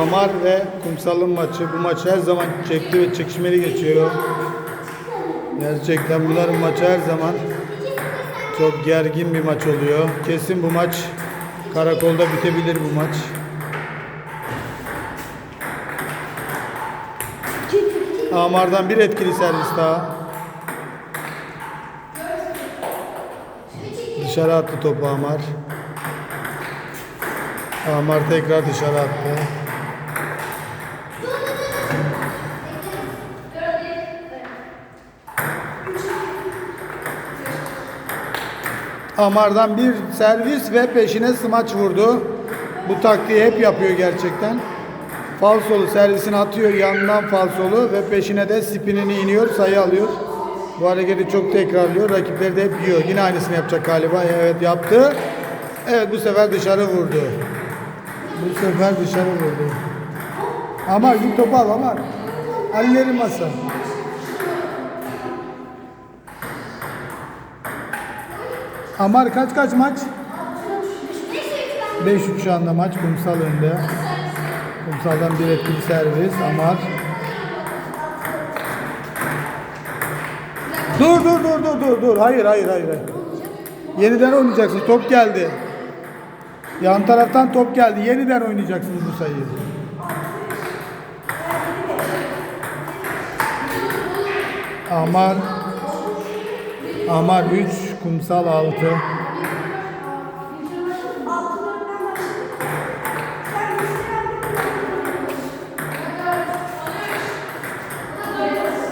Amar ve Kumsal'ın maçı. Bu maç her zaman çekti ve çekişmeli geçiyor. Gerçekten bunların maçı her zaman çok gergin bir maç oluyor. Kesin bu maç karakolda bitebilir bu maç. Amar'dan bir etkili servis daha. Dışarı attı topu Amar. Amar tekrar dışarı attı. Amar'dan bir servis ve peşine smaç vurdu. Bu taktiği hep yapıyor gerçekten. Falsolu servisini atıyor yandan falsolu ve peşine de spinini iniyor sayı alıyor. Bu hareketi çok tekrarlıyor. Rakipleri de hep yiyor. Yine aynısını yapacak galiba. Evet yaptı. Evet bu sefer dışarı vurdu. Bu sefer dışarı vurdu. Amar git topu al Amar. Halleri masa. Amar kaç kaç maç? 5-3 şu anda maç. Kumsal önde. Kumsal'dan bir etkili servis. Amar. Dur dur dur dur dur dur. Hayır hayır hayır. hayır. Yeniden oynayacaksın. Top geldi. Yan taraftan top geldi. Yeniden oynayacaksınız bu sayıyı. Amar Amar 3, Kumsal 6.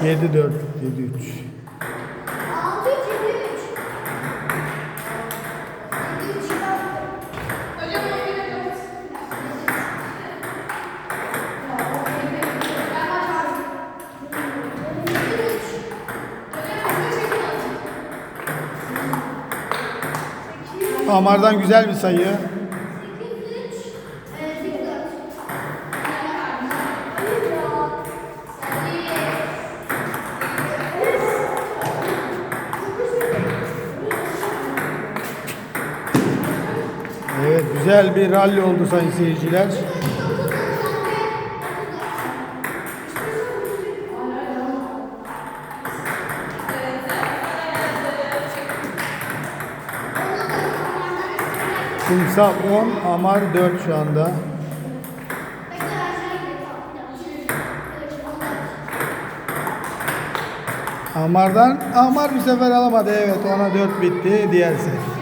Yedi dört, yedi üç. Amar'dan güzel bir sayı. Evet güzel bir rally oldu sayın seyirciler. Kumsal 10, Amar 4 şu anda. Amar'dan Amar bir sefer alamadı. Evet ona 4 bitti. Diğer set.